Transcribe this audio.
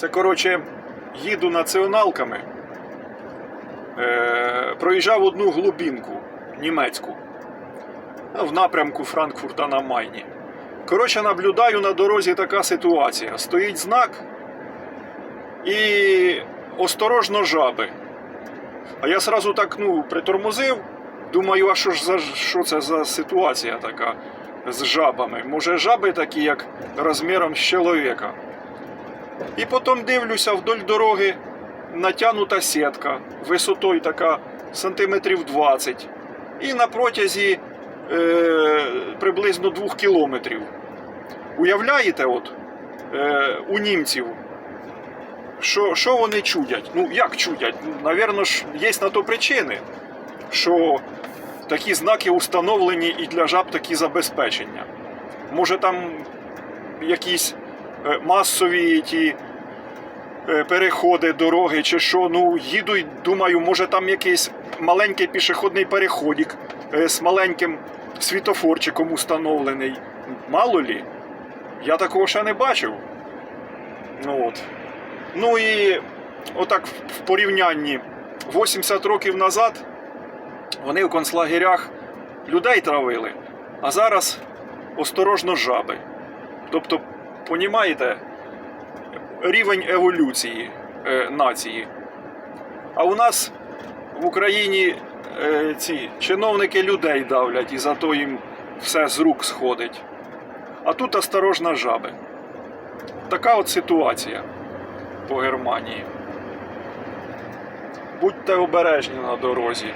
Це, коротше, їду націоналками. Е, проїжджав одну глубинку німецьку ну, в напрямку Франкфурта на Майні. Коротше, наблюдаю на дорозі така ситуація. Стоїть знак і осторожно жаби. А я сразу так ну, притормозив. Думаю, а що ж за що це за ситуація така з жабами? Може, жаби такі, як розміром з чоловіка. І потім дивлюся вдоль дороги натянута сітка, висотою така сантиметрів 20. І на протязі е, приблизно 2 кілометрів. Уявляєте, от, е, у німців, що, що вони чудять? Ну, як чудять? Ну, Навірно ж, є на то причини, що такі знаки установлені і для жаб такі забезпечення. Може там якісь масові ті е, переходи, дороги чи що. Ну, їду й думаю, може там якийсь маленький пішохідний переходик е, з маленьким світофорчиком установлений. Мало лі, я такого ще не бачив. Ну, от. ну і отак в порівнянні 80 років назад вони в концлагерях людей травили, а зараз осторожно жаби. Тобто, понімаєте, рівень еволюції е, нації. А у нас в Україні е, ці чиновники людей давлять і зато їм все з рук сходить. А тут осторожно жаби. Така от ситуація по Германії. Будьте обережні на дорозі.